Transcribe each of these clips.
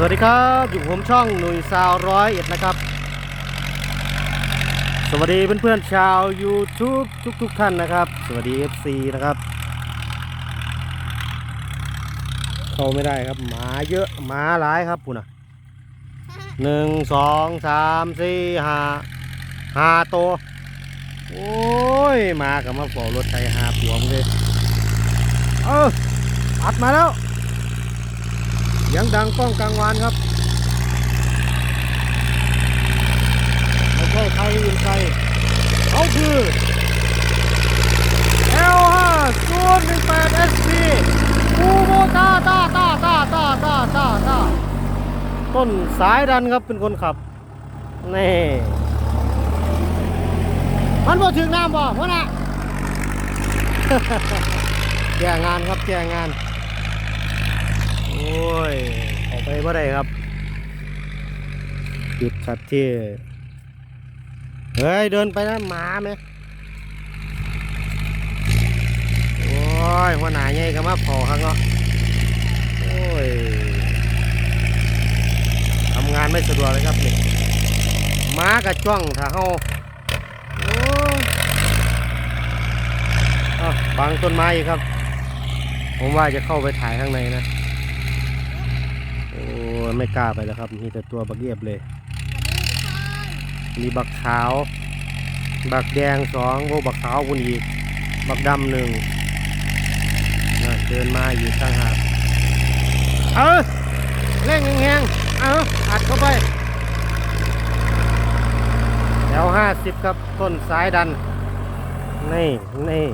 สวัสดีครับอยู่ผมช่องหนุ่ยซาวร้อยเอ็ดนะครับ สวัสดีเพื่อนๆชาว YouTube ทุกๆท่านนะครับ สวัสดี FC นะครับ เข้าไม่ได้ครับหมาเยอะหมาหลายครับปุ่นอะหนึ่งสองสามสี่ห้าห้าตัวโอ้ยหมากับมาฝ่อรถไถหาปวมเลยเอออัดมาแล้ว เสียงดังก้องกลางวานครับไม่ใช่ใครอื่นใครเขาคือ L5 ศูนย์หนึ่งแปด SP อูโบตาตาตาตาตาตาตาตาต้นสายดันครับเป็นคนขับ นี่ มันบ่ถึงน้ำบ่วะน่ะแก้งานครับแก้งาน อ้ยออกไปเมื่อไรครับหยุดชัดที่ เฮ้ย เดินไปนะหมาไหมโอ้ยหัวหน้าใหญ่ก็มาพอครับเนาะโอ้ยทำงานไม่สะดวกเลยครับนี่หมากับจ้องถ้าเฮาโอ้อะบังต้นไม้อีกครับ ผมว่าจะเข้าไปถ่ายข้างในนะ ไม่กล้าไปแล้วครับ มีแต่ตัวบักเยียบเลยมีบักขาว บักแดงสองโอ้บักขาวบุญอีก บักดำหนึ่งนะเดินมาอยู่ต่างหากเออเร่งแหงเอาอัดเข้าไปแถวห้าสิบครับต้นสายดัน นี่นี่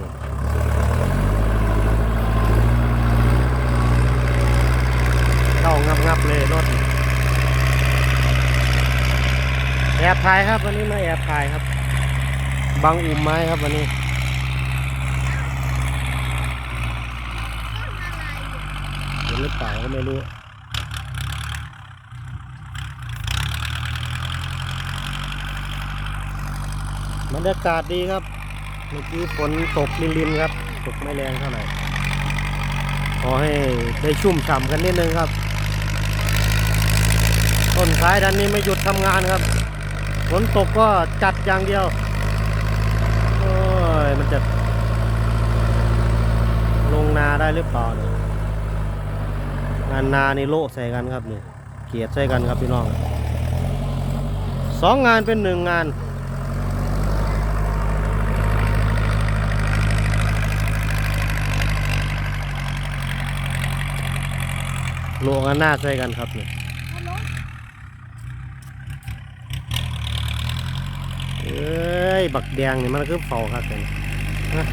เข้างับงับเลยรถแอบถ่ายครับวันนี้มาแอบถ่ายครับ บังอุ่มไม้ครับวันนี้ เห็นหรือเปล่าก็ไม่รู้บรรยากาศดีครับ เมื่อกี้ฝนตกลินๆครับ ตกไม่แรงเท่าไหร่ ขอให้ได้ชุ่มฉ่ำกันนิดนึงครับ ต้นสายดันนี้ไม่หยุดทำงานครับฝนตกก็จัดอย่างเดียว โอ้ย มันจะ ลงนาได้หรือเปล่าเนี่ยงานนานี่โลใส่กันครับเนี่ยเกียดใส่กันครับพี่น้องสองงานเป็นหนึ่งงานโลงานหน้าใส่กันครับเนี่เอ้ย บักแดงนี่มันคือเฝ้าครับกันนะ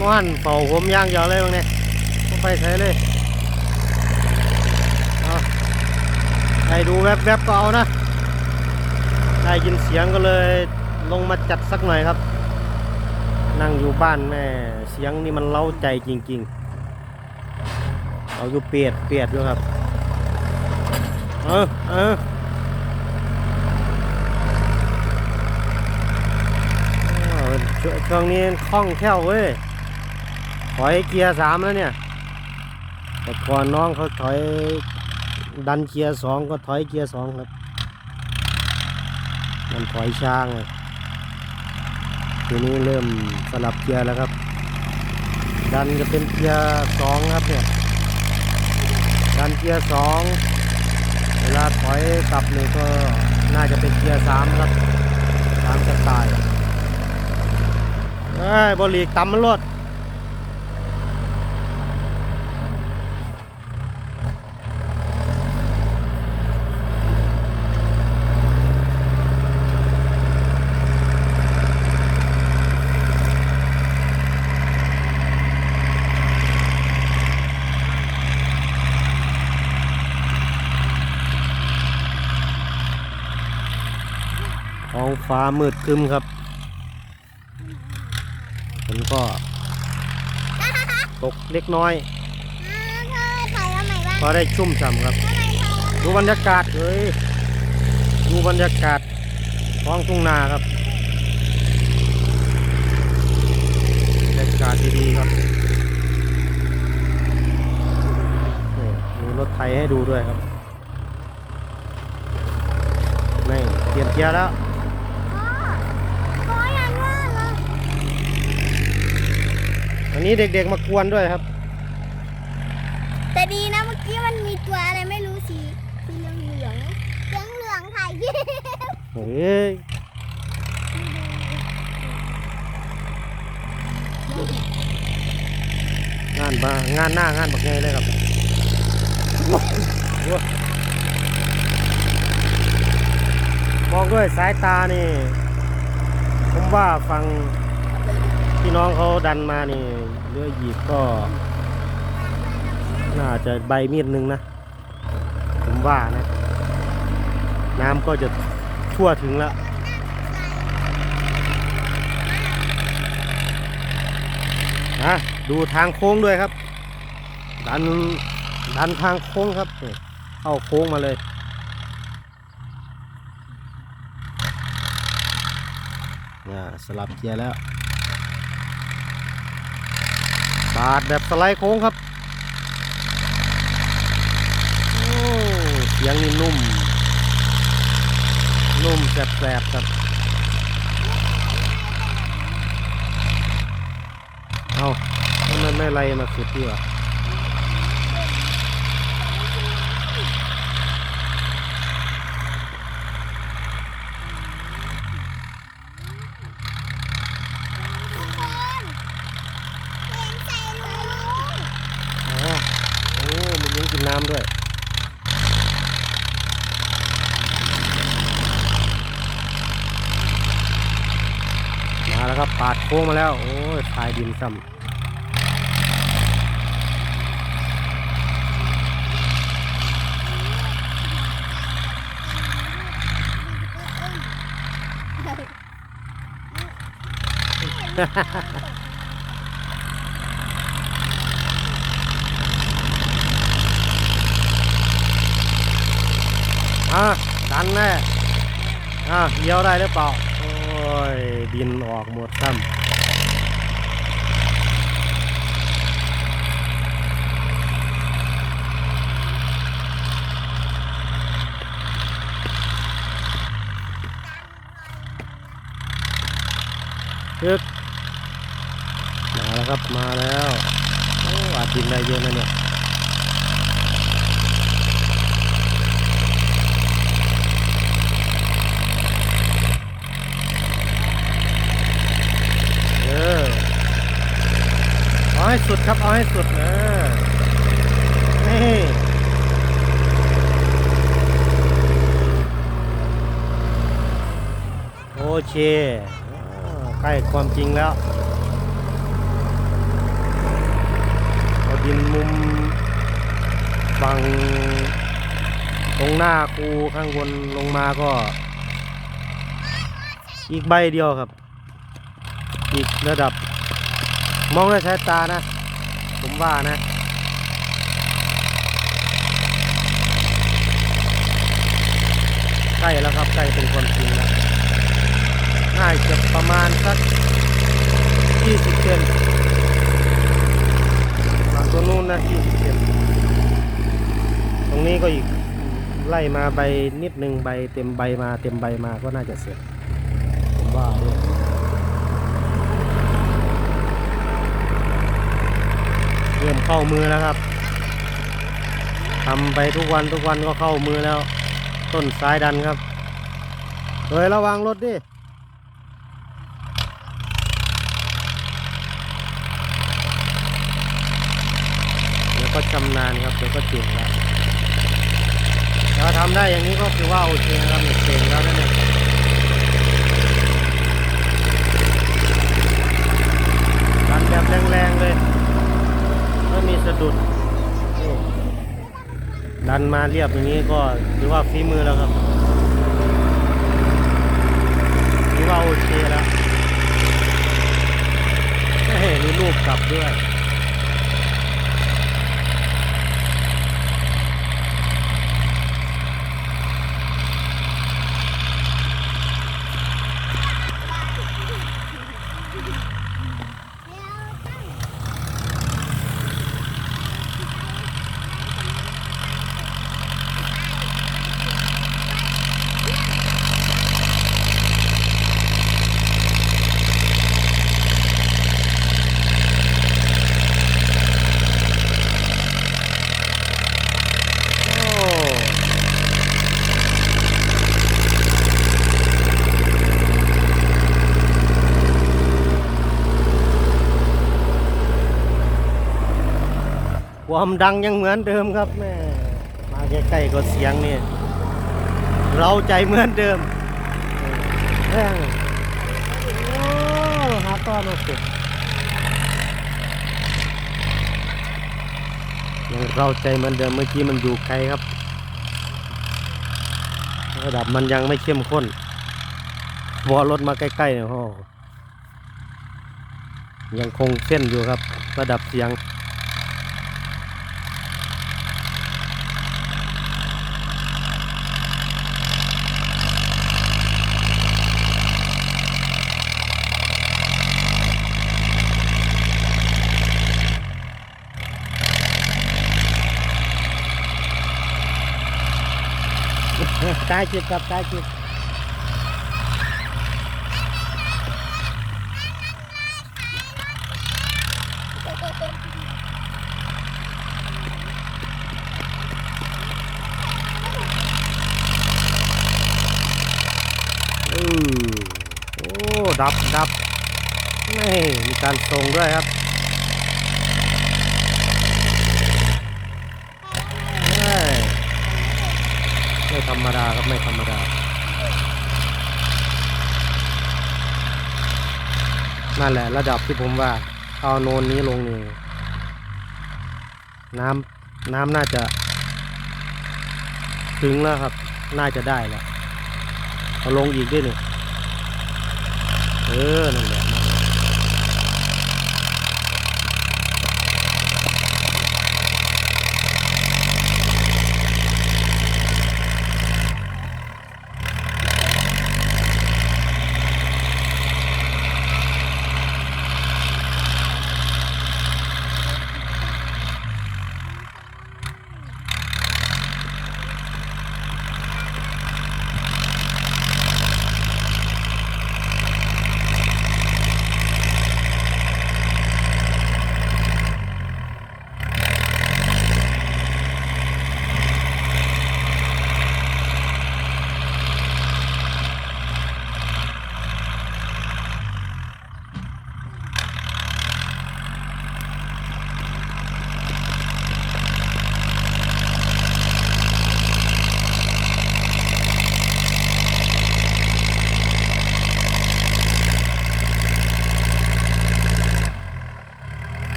นอนเฝ้าผมย่างยาวเลยบางเนี่ยไปใช้เลยให้ดูแวบๆก็เอานะ ได้ยินเสียงก็เลยลงมาจัดสักหน่อยครับ นั่งอยู่บ้านแม่ เสียงนี่มันเล้าใจจริง ๆ เอาอยู่เปียดเปียดอยู่ครับ เออเอออ้าว ช่วช่วงนี้คล่องแคล่วเว้ย ถอยเกียร์สามแล้วเนี่ย แต่ก่อนน้องเขาถอยดันเกียร์สองก็ถอยเกียร์สองครับ มันถอยช้างเลยทีนี้เริ่มสลับเกียร์แล้วครับ ดันจะเป็นเกียร์สองครับเนี่ย ดันเกียร์สองเวลาถอยกลับนี่ก็น่าจะเป็นเกียร์สามครับสามสไตล์ เอ้บอลีกตำมันรถท้องฟ้ามืดครึ้มครับ ก็ตกเล็กน้อยพอได้ชุ่มฉ่ำครับ ดูบรรยากาศเอ้ยดูบรรยากาศท้องทุ่งนาครับบรรยากาศดีๆครับมีรถไทยให้ดูด้วยครับนี่เปลี่ยนเกียร์แล้ว อันนี้เด็กๆมากวนด้วยครับ แต่ดีนะเมื่อกี้มันมีตัวอะไรไม่รู้สีสีเหลืองเหลืองเหลืองเหลืองถ่ายคลิปเฮ้ยงานบางานหน้างานบักไงเลยครับมองด้วยสายตานี่ ผมว่าฟัง พี่น้องเขาดันมานี่เรือหยิบก็ น่าจะใบมีดหนึงนะ ผมว่านะ น้ำก็จะทั่วถึงแล้วนะดูทางโค้งด้วยครับ ดันดันทางโค้งครับเข้าโค้งมาเลยนี่ยสลับเกียร์แล้ว ปาดแบบสไลด์โค้งครับโอ้เสียงนี่นุ่ม นุ่มแสบๆครับเอามันไม่ไรมาสุดที่ว่า ทุกคนเห็นใส่ลุง อ๋อโอ้มั น้ำด้วย มาแล้วครับปาดโค้งมาแล้ว โอ้ยทายดินซ้ำ อะดันแน่อะเลี้ยวได้หรือเปล่า โอ้ยดินออกหมดซ้ำยึดมาแล้วครับ มาแล้วโอ้อาจดินได้เยอะนะเนี่ย เออ เอาให้สุดครับ เอาให้สุดเออนี่โอเคใกล้ความจริงแล้วเอาดินมุมฝั่งตรงหน้าคูข้างบนลงมาก็ อีกใบเดียวครับ อีกระดับ มองด้วยสายตานะ ผมว่านะใกล้แล้วครับใกล้เป็นความจริงแล้วน่าจะประมาณสัก20เซนฝั่งตัวนู้นนะ20เซนตรงนี้ก็อีกไล่มาใบนิดหนึ่งใบเต็มใบมาเต็มใบมาก็น่าจะเสร็จผมว่าเนี่ย เริ่มเข้ามือแล้วครับทำไปทุกวันทุกวันก็เข้ามือแล้ว ต้นซ้ายดันครับเฮ้ยระวังรถดิเดี๋ยวก็ชำนาญครับเดี๋ยวก็เก่งแล้วถ้าทำได้อย่างนี้ก็คือว่าโอเคนะครับเนี่ยเก่งแล้วนะเนี่ยดันแบบแรงๆเลย ไม่มีสะดุด ดันมาเรียบอย่างนี้ก็ถือว่าฝีมือแล้วครับถือว่าโอเคแล้วเฮ้ยมีลูกกลับด้วย ความดังยังเหมือนเดิมครับแม่มาใกล้ๆก็เสียงนี่เราใจเหมือนเดิมเออโอ้หาต้อนโอเคยังเราใจเหมือนเดิมเมื่อกี้มันอยู่ไกลครับ ระดับมันยังไม่เข้มข้นวอรถมาใกล้ๆเนี่ยโอ้ยังคงเส้นอยู่ครับ ระดับเสียง ตายจิบกับตายจิบอือโอ้ดับดับนี่มีการส่งด้วยครับเฮ้ย ไม่ธรรมดาครับไม่ธรรมดา นั่นแหละระดับที่ผมว่า เอาโนนนี้ลงนี่ น้ำน้ำน่าจะ ถึงแล้วครับ น่าจะได้แล้วเอาลงอีกด้วยนี่ เออ นั่นแหละ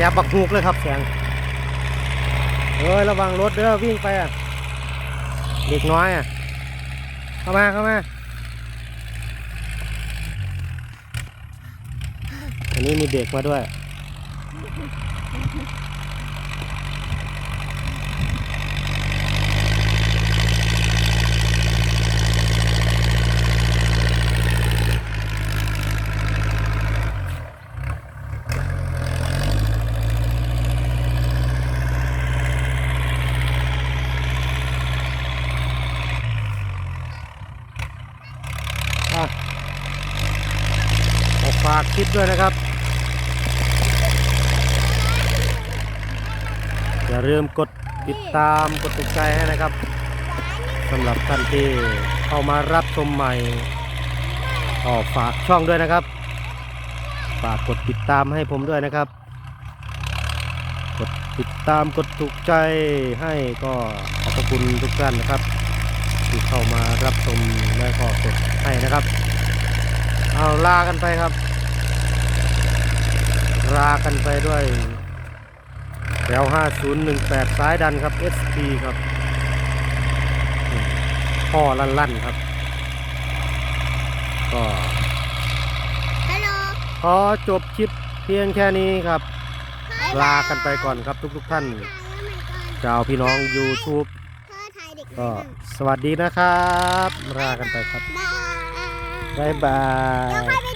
แสบบักหูกเลยครับเสียงเอ้ยระวังรถเด้อวิ่งไปอะเด็กน้อยอะ เข้ามาเข้ามา อันนี้มีเด็กมาด้วย อะขอฝากคลิป ด้วยนะครับ อย่าลืมกดติดตามกดติดใจให้นะครับสำหรับท่านที่เข้ามารับชมใหม่ก็ฝากช่องด้วยนะครับ ฝากกดติดตามให้ผมด้วยนะครับ กดติดตามกดถูกใจให้ก็ขอบพระคุณทุกท่านนะครับ ที่เข้ามารับชมและก็กดให้นะครับ เอาลากันไปครับ ลากันไปด้วยแถว5018สายดันครับ SP ครับอืมพ่อลั่นๆครับ ก็ฮัลโหลขอจบคลิปเพียงแค่นี้ครับ ลากันไปก่อนครับทุก ๆ ท่านเจ้าพี่น้อง YouTube เธอถ่ายเด็กก็สวัสดีนะครับลากันไปครับบายบ๊าย